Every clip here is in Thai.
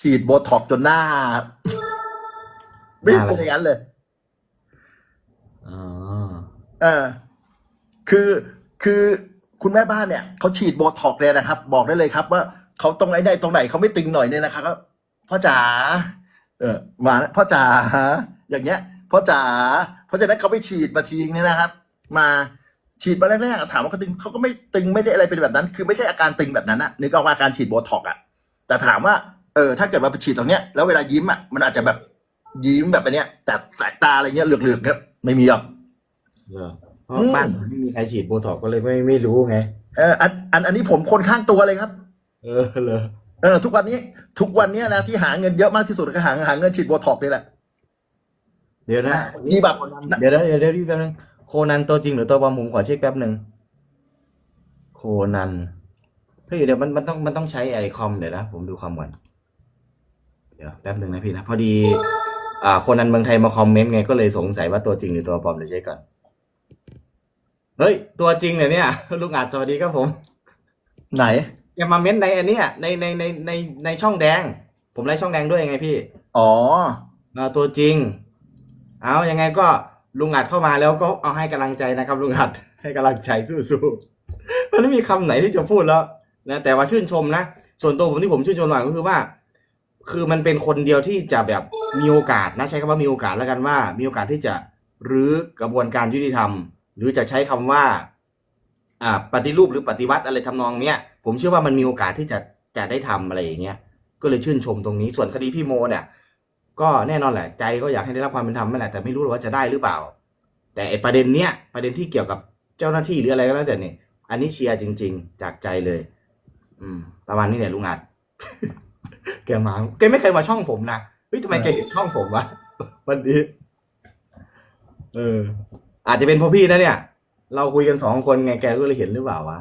ฉีดโบท็อกซ์จนหน้า ไม่หน้าอะไรเป็นอย่างนั้นเลยอ๋อเออ คือคือคุณแม่บ้านเนี่ยเขาฉีดโบท็อกซ์เลยนะครับ บอกได้เลยครับว่าเขาตรงไหนไหนตรงไหนเขาไม่ตึงหน่อยเนี่ยนะครับก็พ่อจ๋าเออมาแล้วพ่อจ๋าอย่างเงี้ยพ่อจ๋าเพราะฉะนั้นเขาไปฉีดมาทีเนี่ยนะครับ มาฉีดมาแรกๆอะถามว่าเขาตึงเขาก็ไม่ตึงไม่ได้อะไรเป็นแบบนั้น คือไม่ใช่อาการตึงแบบนั้นอะนึกออกว่าการฉีดโบท็อกซ์อะแต่ถามว่า เออถ้าเกิดมาไปฉีดตรงเนี้ยแล้วเวลายิ้มอะมันอาจจะแบบยิ้มแบบอันเนี้ย แต่สายตาอะไรเงี้ยเหลือกๆเนี่ยไม่มีหรอกเหรอเพราะอืมบ้านผมไม่มีใครฉีดโบท็อกซ์ก็เลยไม่ไม่รู้ไง เอออันอันอันนี้ผมคนข้างตัวเลยครับ เออเหรอเออทุกวันนี้ ทุกวันเนี้ยนะที่หาเงินเยอะมากที่สุดก็หาหาเงินฉีดโบท็อกซ์นี่แหละเดี๋ยวนะนี่แบบเดี๋ยวนะเดี๋ยวเดี๋ยวพี่แป๊บนึงโคนันตัวจริงหรือตัวปลอมผมขอเช็คแป๊บนึงโคนันเฮ้ยเดี๋ยวมันมันต้องมันต้องใช้ไอคอมเดี๋ยวนะผมดูคอมก่อน เดี๋ยวแป๊บนึงนะพี่นะ พอดี อ่าโคนันเมืองไทยมาคอมเมนต์ไงก็เลยสงสัยว่าตัวจริงหรือตัวปลอมเดี๋ยวเช็คก่อน เฮ้ย ตัวจริงเหรอเนี่ย ลุงอาจสวัสดีครับผม ไหนแกมาเม้นต์ในอันเนี้ยในในในในในช่องแดง ผมไล่ช่องแดงด้วยยังไงพี่ อ๋ออ่าตัวจริง เอายังไงก็ลุงอัดเข้ามาแล้วก็เอาให้กำลังใจนะครับลุงอัดให้กำลังใจสู้ๆมันไม่มีคำไหนที่จะพูดแล้วนะแต่ว่าชื่นชมนะ ส่วนตัวผมที่ผมชื่นชมหน่อยก็คือว่า คือมันเป็นคนเดียวที่จะแบบมีโอกาสนะใช้คำว่ามีโอกาสแล้วกันว่า มีโอกาสที่จะรื้อกระบวนการยุติธรรม หรือจะใช้คำว่าอ่าปฏิรูปหรือปฏิวัติอะไรทำนองเนี้ยผมเชื่อว่ามันมีโอกาสที่จะจะได้ทำอะไรอย่างเงี้ยก็เลยชื่นชมตรงนี้ส่วนคดีพี่โมเนี่ย ก็แน่นอนแหละ ใจก็อยากให้ได้รับความเป็นธรรมนั่นแหละแต่ไม่รู้หรอกว่าจะได้หรือเปล่า แต่ประเด็นเนี้ยประเด็นที่เกี่ยวกับเจ้าหน้าที่หรืออะไรก็แล้วแต่เนี่ยอันนี้เชียร์จริง ๆ จากใจเลย อืม ประมาณนี้เนี่ยลุงอัด แกมาแกไม่เคยมาช่องผมนะเฮ้ยทำไมแกเห็นช่องผมวะวันนี้ เออ อาจจะเป็นเพราะพี่นะเนี่ย เราคุยกันสองคนไงแกก็เลยเห็นหรือเปล่าวะ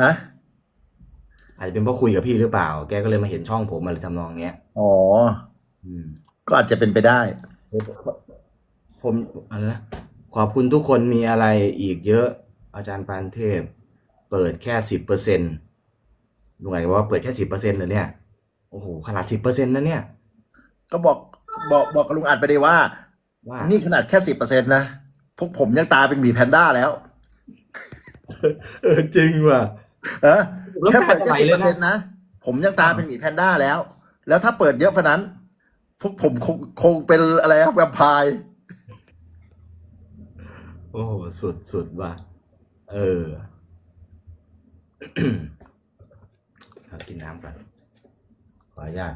ฮะอาจจะเป็นเพราะคุยกับพี่หรือเปล่า แกก็เลยมาเห็นช่องผมอะไรทำนองเนี้ยอ๋ออืมก็อาจจะเป็นไปได้ผมอะไรนะขอบคุณทุกคนมีอะไรอีกเยอะ อาจารย์ปานเทพ เปิดแค่สิบเปอร์เซ็นต์ลุงไงบอกว่าเปิดแค่สิบเปอร์เซ็นต์เลยเนี่ย โอ้โหขนาดสิบเปอร์เซ็นต์นะเนี่ย ก็บอกบอกบอกกับลุงอัดไปเลยว่า ว่านี่ขนาดแค่สิบเปอร์เซ็นต์นะพวกผมยังตาเป็นหมีแพนด้าแล้ว เออจริงว่ะ เออแล้วแค่เปิดแค่ตาสิจะบไหลเปอร์เลเซ็ยนนะต์นะ ผมยังตาเป็นหมีแพนด้าแล้ว แล้วถ้าเปิดเยอะกว่านั้น พวกผมคงคงเป็นอะไรครับแวมไพร์โอ้โหสุดสุดว่ะ เออเอากินน้ำก่อนข ออนุญาต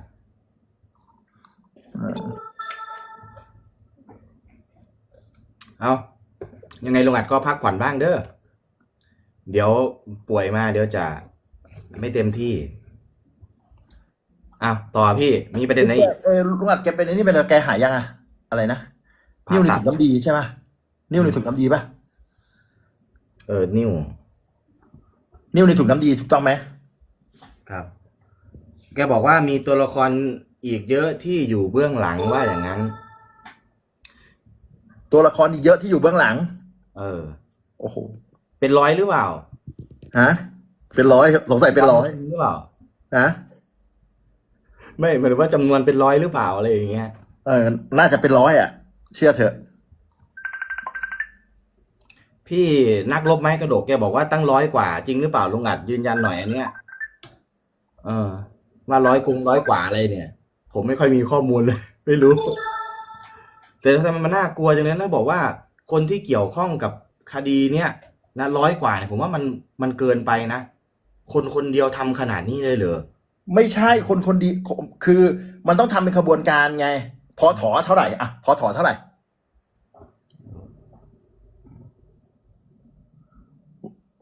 เอายังไงลุงอัดก็พักผ่อนบ้างเด้อ เดี๋ยวป่วยมาเดี๋ยวจะไม่เต็มที่อ้าวต่อพี่ มีประเด็นไหนอีกเออลุงอัดแกเป็นไอ้นี่เป็นอะไรแกหายยังอะอะไรนะผ่านิ้วในตัดถุงน้ำดีใช่ปะนิ้วในถุงน้ำดีปะเออ นิ้ว นิ้วในถุงน้ำดีถูกต้องไหมครับ แกบอกว่ามีตัวละครอีกเยอะที่อยู่เบื้องหลังว่าอย่างนั้น ตัวละครอีกเยอะที่อยู่เบื้องหลัง เออ โอ้โห เป็นร้อยหรือเปล่า ฮะ เป็นร้อยสงสัยเป็นร้อยหรือเปล่า ฮะ ไม่หมายถึงว่าจำนวนเป็นร้อยหรือเปล่าอะไรอย่างเงี้ย เออ น่าจะเป็นร้อยอะ เชื่อเถอะ พี่นักรบไม้กระดกแกบอกว่าตั้งร้อยกว่า จริงหรือเปล่าลุงอัดยืนยันหน่อยอันเนี้ย เออ ว่าร้อยกรุงร้อยกว่าอะไรเนี่ย ผมไม่ค่อยมีข้อมูลเลย ไม่รู้ แต่ทำไมมันน่ากลัวจังเลยนะบอกว่า คนที่เกี่ยวข้องกับคดีเนี้ยนะร้อยกว่าเนี่ยผมว่ามันมันเกินไปนะ คนคนเดียวทำขนาดนี้เลยเหรอไม่ใช่คนคนดีคือ มันต้องทำเป็นขบวนการไง พอถอเท่าไหร่อะพอถอเท่าไหร่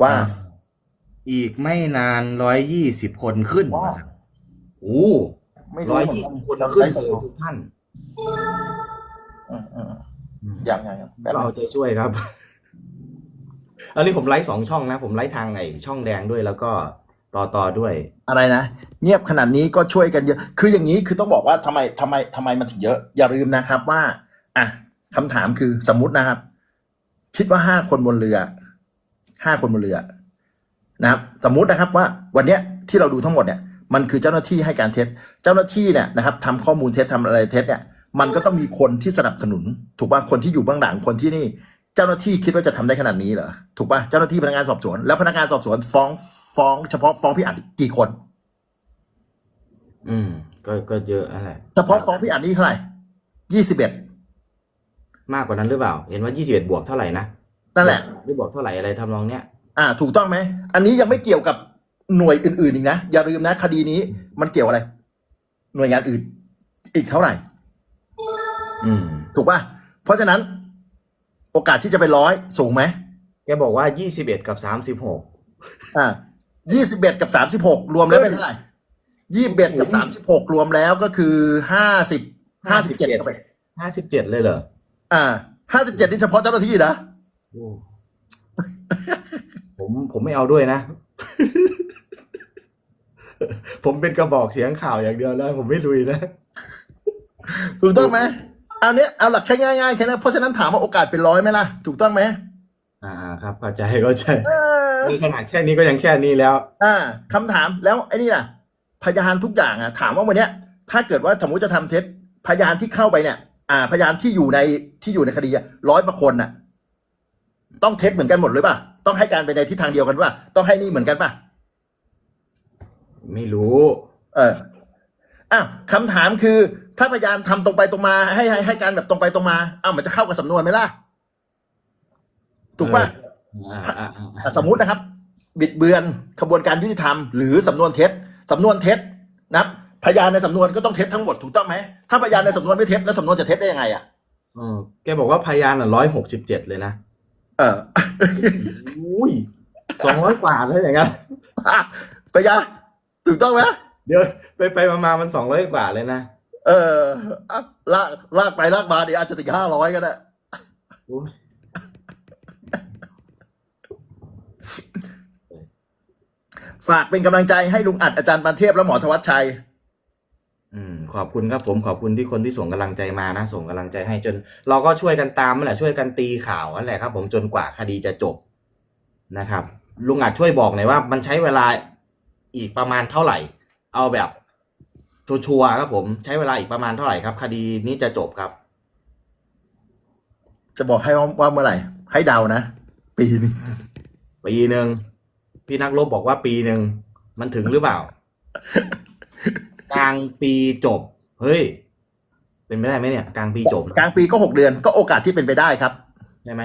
ว่า อีกไม่นานร้อยยี่สิบคนขึ้นว้าว โอ้ไม่ร้อยเหมืยี่กัสิบคนขึ้นเลยทุกท่านอืมอืมอย่างไงครับแบบเราเอาใจช่วยครับ อันนี้ผมไลฟ์สองช่องนะ ผมไลฟ์ทางไอช่องแดงด้วยแล้วก็ต่อต่อด้วย อะไรนะเงียบขนาดนี้ก็ช่วยกันเยอะ คืออย่างนี้คือต้องบอกว่าทำไมทำไมทำไมมันถึงเยอะ อย่าลืมนะครับว่า อะคำถามคือสมมตินะครับ คิดว่าห้าคนบนเรือห้าคนบนเรือ นะครับ สมมุตินะครับว่า วันเนี้ยที่เราดูทั้งหมดเนี่ย มันคือเจ้าหน้าที่ให้การเท็จ เจ้าหน้าที่เนี่ยนะครับทำข้อมูลเท็จทำอะไรเท็จเนี่ยมันก็ต้องมีคนที่สนับสนุน ถูกป่ะคนที่อยู่เบื้องหลังคนที่นี่ เจ้าหน้าที่คิดว่าจะทำได้ขนาดนี้เหรอถูกป่ะเจ้าหน้าที่พนักงานสอบสวน แล้วพนักงานสอบสวนฟ้องฟ้องเฉพาะฟ้องพี่อัดกี่คน อืม ก็ก็เยอะนั่นแหละเฉพาะฟ้องพี่อัดนี่เท่าไหร่ยี่สิบเอ็ดมากกว่านั้นหรือเปล่า เห็นว่ายี่สิบเอ็ดบวกเท่าไหร่นะนั่นแหละหรือบวกเท่าไหร่อะไรทำนองเนี้ยอ่า ถูกต้องไหมอันนี้ยังไม่เกี่ยวกับ หน่วยอื่นๆอีกนะ อย่าลืมนะ คดีนี้มันเกี่ยวอะไร หน่วยงานอื่น อีกเท่าไหร่อืมถูกป่ะ เพราะฉะนั้น โอกาสที่จะไปร้อยสูงไหมแกบอกว่ายี่สิบเอ็ดกับสามสิบหกอ่ายี่สิบเอ็ดกับสามสิบหกรวมแล้วเป็นเท่าไหร่ยี่สิบเอ็ดกับสามสิบหกรวมแล้วก็คือห้าสิบห้าสิบเจ็ดเข้าไปห้าสิบเจ็ดเลยเหรออ่าห้าสิบเจ็ดนี่เฉพาะเจ้าหน้าที่นะโอ้ผมผมไม่เอาด้วยนะ ผมเป็นกระบอกเสียงข่าวอย่างเดียวแล้ว ผมไม่ลุยนะถูกต้องไหมเอาเนี้ยเอาหลักแค่ง่ายๆแค่นั้นเพราะฉะนั้นถามว่าโอกาสเป็นร้อยไหมล่ะ ถูกต้องไหมอ่าครับเข้าใจเข้าใจเออนี่ขนาดแค่นี้ก็ยังแค่นี้แล้ว อ่าคำถามแล้วไอ้นี่ล่ะ พยานทุกอย่างอะ ถามว่าวันเนี้ย ถ้าเกิดว่าสมมติจะทำเท็จพยานที่เข้าไปเนี่ย อ่า พยานที่อยู่ในที่อยู่ในคดีอะร้อยกว่าคนน่ะ ต้องเท็จเหมือนกันหมดเลยป่ะต้องให้การไปในทิศทางเดียวกันป่ะต้องให้นี่เหมือนกันป่ะ ไม่รู้ เอออ้าวคำถามคือ ถ้าพยานทำตรงไปตรงมา ให้ให้ให้การแบบตรงไปตรงมาอ้าวมันจะเข้ากับสำนวนไหมล่ะ ถูกป่ะ อ่าอ่าอ่าอะสมมุตินะครับ บิดเบือนขบวนการยุติธรรม หรือสำนวนเท็จสำนวนเท็จนะครับพยานในสำนวนก็ต้องเท็จทั้งหมดถูกต้องไหมถ้าพยานในสำนวนไม่เท็จแล้วสำนวนจะเท็จได้ยังไงอะเออแกบอกว่าพยานอะร้อยหกสิบเจ็ดเลยนะเออ อุ้ยสองร้อยกว่าเลยอย่างเงี้ย พยาน ถูกต้องไหมเดี๋ยวไปไปมามามันสองร้อยกว่าเลยนะ เอออะลากลากไปลากมาเดี๋ยวอาจจะถึงห้าร้อยก็ได้โอ้ยฝากเป็นกำลังใจให้ลุงอัดอาจารย์ปานเทพและหมอธวัชชัย อืม ขอบคุณครับผมขอบคุณที่คนที่ส่งกำลังใจมานะ ส่งกำลังใจให้จน เราก็ช่วยกันตามนั่นแหละช่วยกันตีข่าวนั่นแหละครับ ผมจนกว่าคดีจะจบนะครับ ลุงอาจช่วยบอกหน่อยว่า มันใช้เวลา อีกประมาณเท่าไหร่ เอาแบบชัวร์ๆครับผมใช้เวลาอีกประมาณเท่าไหร่ครับ คดีนี้จะจบครับ จะบอกให้ว่าว่าเมื่อไหร่ ให้เดานะ ปีหนึงปีหนึ่งพี่นักรบบอกว่าปีหนึ่งมันถึงหรือเปล่ากลางปีจบ เฮ้ย เป็นไม่ได้ไหมเนี่ย กลางปีจบกลางปีก็หกเดือนก็โอกาสที่เป็นไปได้ครับใช่ไหม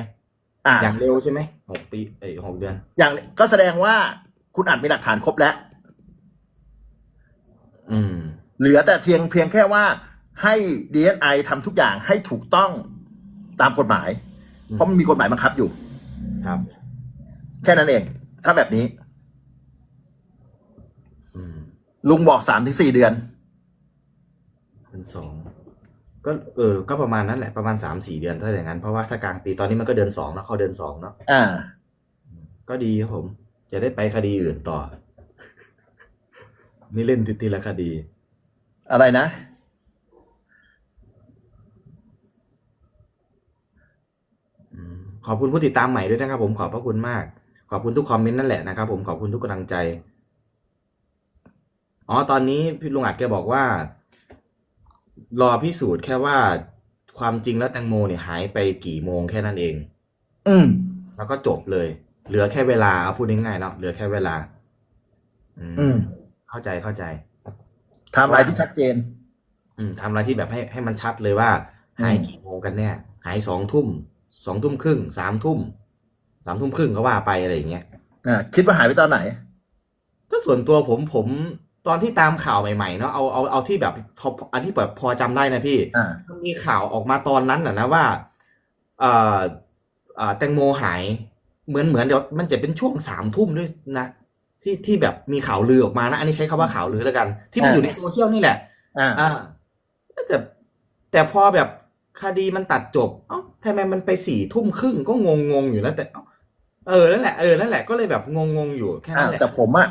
อ่าอย่างเร็วใช่ไหมหกปีเอ้ยหกเดือน อย่างก็แสดงว่าคุณอัดมีหลักฐานครบแล้วอืม เหลือแต่เพียงเพียงแค่ว่าให้ DSI ทำทุกอย่างให้ถูกต้องตามกฎหมายอืมเพราะมันมีกฎหมายบังคับอยู่ครับ แค่นั้นเอง ถ้าแบบนี้อืมลุงบอกสามถึงสี่เดือนเป็นสองก็เออ ก็ประมาณนั้นแหละประมาณสามสี่เดือนถ้าอย่างนั้น เพราะว่าถ้ากลางปีตอนนี้มันก็เดือนสองแล้วเข้าเดือนสองเนาะอ่า ก็ดีครับผม จะได้ไปคดีอื่นต่อ นี่เล่นทีละคดี อะไรนะอืมขอบคุณผู้ติดตามใหม่ด้วยนะครับ ผมขอบพระคุณมาก ขอบคุณทุกคอมเมนต์นั่นแหละนะครับ ผมขอบคุณทุกกำลังใจ อ๋อตอนนี้พี่ลุงอัดแกบอกว่า รอพิสูจน์แค่ว่าความจริงแล้วแตงโมเนี่ยหายไปกี่โมงแค่นั้นเอง อืมแล้วก็จบเลย เหลือแค่เวลาเอาพูดง่ายๆเนาะเหลือแค่เวลา อืมอืม เข้าใจเข้าใจไทำอะไรที่ชัดเจน อืมทำอะไรที่แบบให้ให้มันชัดเลยว่า หายกี่โมงกันแน่หายสองทุ่มสองทุ่มครึ่งสามทุ่มสามทุ่มครึ่งก็ว่าไปอะไรอย่างเงี้ยอ่าคิดว่าหายไปตอนไหนถ้าส่วนตัวผมผมตอนที่ตามข่าวใหม่ๆเนาะเอาเอาเอาที่แบบพออันที่แบบพอจำได้นะพี่อ่ามันมีข่าวออกมาตอนนั้นน่ะนะว่าเอ่อเอ่อแตงโมหาย เหมือนเหมือนเดี๋ยวมันจะเป็นช่วงสามทุ่มด้วยนะ ที่ที่แบบมีข่าวลือออกมานะ อันนี้ใช้คำว่าข่าวลือแล้วกัน ที่มันอ่าอยู่ในโซเชียลนี่แหละอ่าอ่าแต่แต่พอแบบคดีมันตัดจบ เอ้าทำไมมันไปสี่ทุ่มครึ่งก็งงงๆอยู่แล้วแต่เอ้าเออนั่นแหละเออนั่นแหละก็เลยแบบงงงๆอยู่แค่อ่านั้นแหละแต่ผมอะ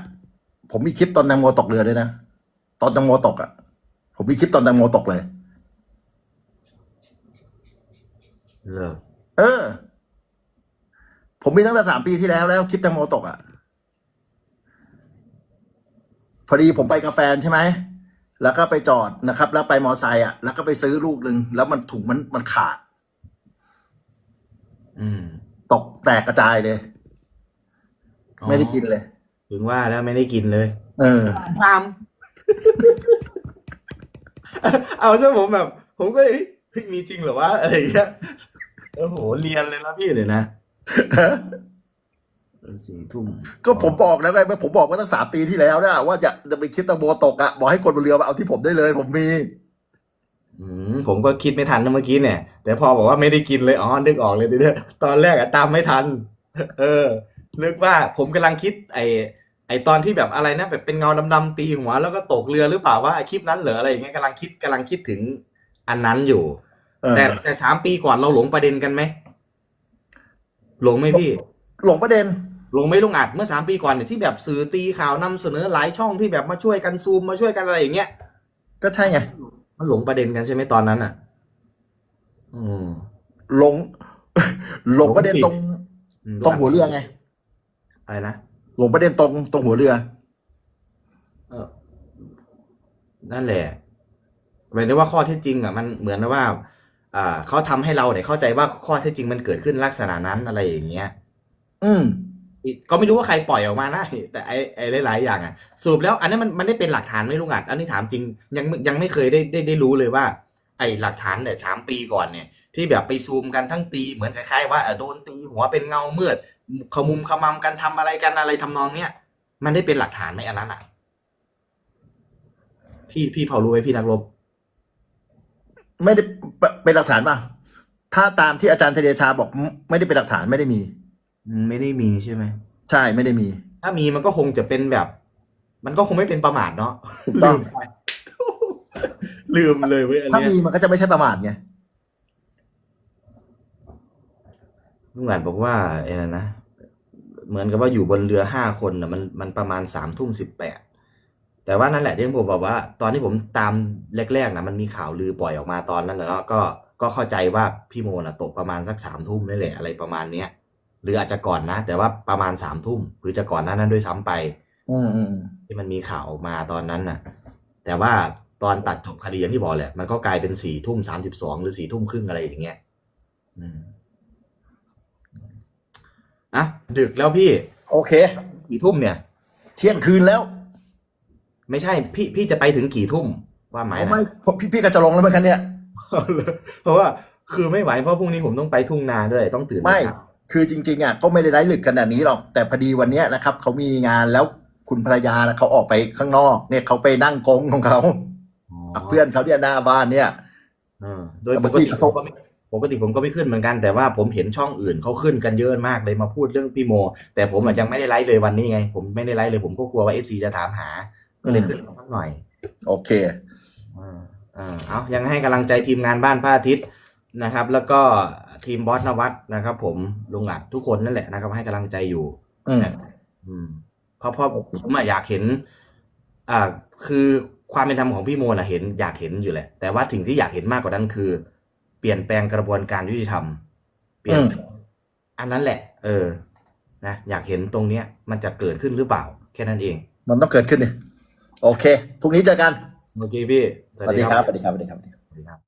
ผมมีคลิปตอนแตงโมตกเรือด้วยนะตอนแตงโมตกอะผมมีคลิปตอนแตงโมตกเลยเลิกเออ ผมมีตั้งแต่สามปีที่แล้วแล้วคลิปแตงโมตกอะ พอดีผมไปกับแฟนใช่ไหม แล้วก็ไปจอดนะครับ แล้วไปมอไซค์อะ แล้วก็ไปซื้อลูกหนึ่งแล้วมันถุงมันมันขาด อืม ตกแตกกระจายเลย ไม่ได้กินเลย ถึงว่าแล้วไม่ได้กินเลย เออ ตาม เอาใช่ผมแบบ ผมก็เฮ้ยเฮ้ยมีจริงเหรอวะอะไรอย่างเงี้ยโอ้โหเรียนเลยนะพี่เลยนะ สี่ทุ่มก็ผมบอกแล้วไงผมบอกว่าตั้งสามปีที่แล้วนะว่าจะจะไปคิดตะโบตกอะบอกให้คนบนเรือมาเอาที่ผมได้เลย ผมมีอืมผมก็คิดไม่ทันนะเมื่อกี้เนี่ย แต่พอบอกว่าไม่ได้กินเลยอ๋อนึกออกเลยทีเนี้ยตอนแรกอะตามไม่ทัน เออ นึกว่าผมกำลังคิด ไอไอตอนที่แบบอะไรนะแบบเป็นเงาดำๆตีหัวแล้วก็ตกเรือหรือเปล่าว่าไอคลิปนั้นเหรออะไรอย่างเงี้ยกำลังคิดกำลังคิดถึงอันนั้นอยู่เออแต่แต่สามปีก่อนเราหลงประเด็นกันไหมหลงไหมพี่ หลงประเด็นหลงไหมลุงอัดเมื่อสามปีก่อนเนี่ยที่แบบสื่อตีข่าวนำเสนอหลายช่องที่แบบมาช่วยกันซูมมาช่วยกันอะไรอย่างเงี้ยก็ใช่ไงมันหลงประเด็นกันใช่ไหมตอนนั้นอะ อืมหลงหลงประเด็นหลงผิดตรงอืมตรงหัวเรือไงอะไรนะหลงประเด็นตรงตรงหัวเรือ เออ นั่นแหละหมายถึงว่าข้อเท็จจริง อะ มันเหมือนว่าอ่าเขาทำให้เราเนี่ยเข้าใจว่าข้อเท็จจริงมันเกิดขึ้นลักษณะนั้นอะไรอย่างเงี้ย อืมก็ไม่รู้ว่าใครปล่อยออกมานะแต่ไอ้ไอ้หลายๆอย่างอะสรุปแล้วอันนั้นมันมันได้เป็นหลักฐานไหม่ลุงอัดอันนี้ถามจริงยังยังไม่เคยได้ได้ได้รู้เลยว่า ไอ้หลักฐานเนี่ยสามปีก่อนเนี่ย ที่แบบไปซูมกันทั้งตีเหมือนคล้ายๆว่าเออโดนตีหัวเป็นเงามืดขมุมขมำกันทำอะไรกันอะไรทำนองเนี้ยมันได้เป็นหลักฐานไหมอันนั้นอะพี่พี่พอรู้ไหมพี่นักรบไม่ได้เปเป็นหลักฐานป่ะถ้าตามที่อาจารย์เทเดชาบอกไม่ได้เป็นหลักฐานไม่ได้มีอืม ไม่ได้มีใช่ไหม ใช่ไม่ได้มี ถ้ามีมันก็คงจะเป็นแบบ มันก็คงไม่เป็นประมาทเนาะถูกต้อง ลืมไปลืมเลยเว้ยอันถ้าเนี้ยมีมันก็จะไม่ใช่ประมาทไงลุงหลานบอกว่าไอ้นั่นนะเหมือนกับว่าอยู่บนเรือห้าคนนะมันมันประมาณสามทุ่มสิบแปดแต่ว่านั่นแหละที่ผมบอกว่า ตอนที่ผมตามแรกๆนะมันมีข่าวลือปล่อยออกมาตอนนั้นนะเนาะก็ก็เข้าใจว่าพี่โมนะตกประมาณสักสามทุ่มนี่แหละอะไรประมาณเนี้ย หรืออาจจะก่อนนะ แต่ว่าประมาณสามทุ่มหรือจะก่อนหน้านั้นด้วยซ้ำไป อืมอืมอืมที่มันมีข่าวออกมาตอนนั้นน่ะ แต่ว่าตอนตัดจบคดีอย่างที่บอกแหละมันก็กลายเป็นสี่ทุ่มสามสิบสองหรือสี่ทุ่มครึ่งอะไรอย่างเงี้ยอืมอะดึกแล้วพี่ โอเคกี่ทุ่มเนี่ย เที่ยงคืนแล้ว ไม่ใช่พี่พี่จะไปถึงกี่ทุ่มว่าหมายเอานะไม่ผมพี่พี่ก็จะลงแล้วเหมือนกันเนี่ยเพราะว่าคือไม่ไหวเพราะพรุ่งนี้ผมต้องไปทุ่งนาด้วยต้องตื่นไม่เช้า คือจริงๆอะก็ไม่ได้ไร้ลึกขนาดนี้หรอก แต่พอดีวันเนี้ยนะครับเขามีงานแล้วคุณภรรยาน่ะเขาออกไปข้างนอก เนี่ยเขาไปนั่งกงของเขาอ๋อกับเพื่อนเขาเนี่ยหน้าบ้านเนี่ย เออโดยแต่ปเมื่อกติกี้ผมก็ไม่ปกติผมก็ไม่ขึ้นเหมือนกันแต่ว่าผมเห็นช่องอื่นเขาขึ้นกันเยอะมากเลยมาพูดเรื่องพี่โม แต่ผมอะยังไม่ได้ไลฟ์เลยวันนี้ไง ผมไม่ได้ไลฟ์เลยผมก็กลัวว่าเอฟซีจะถามหา ก็เลยขึ้นมาสักหน่อย โอเคอ่าอ่าเอายังให้กำลังใจทีมงานบ้านพระอาทิตย์นะครับ แล้วก็ ทีมบอสนวัตนะครับ ผมลุงอัดทุกคนนั่นแหละนะครับ ให้กำลังใจอยู่อืมอืมเพราะเพราะผมอะอยากเห็น อ่า คือความเป็นธรรมของพี่โมนะเห็นอยากเห็นอยู่แหละ แต่ว่าสิ่งที่อยากเห็นมากกว่านั้นคือ เปลี่ยนแปลงกระบวนการยุติธรรม เปลี่ยนอืมอันนั้นแหละ เออ นะอยากเห็นตรงเนี้ย มันจะเกิดขึ้นหรือเปล่า แค่นั้นเอง มันต้องเกิดขึ้นดิโอเคพรุ่งนี้เจอกันโอเคพี่สวัสดีครับสวัสดีครับสวัสดีครับสวัสดีครับ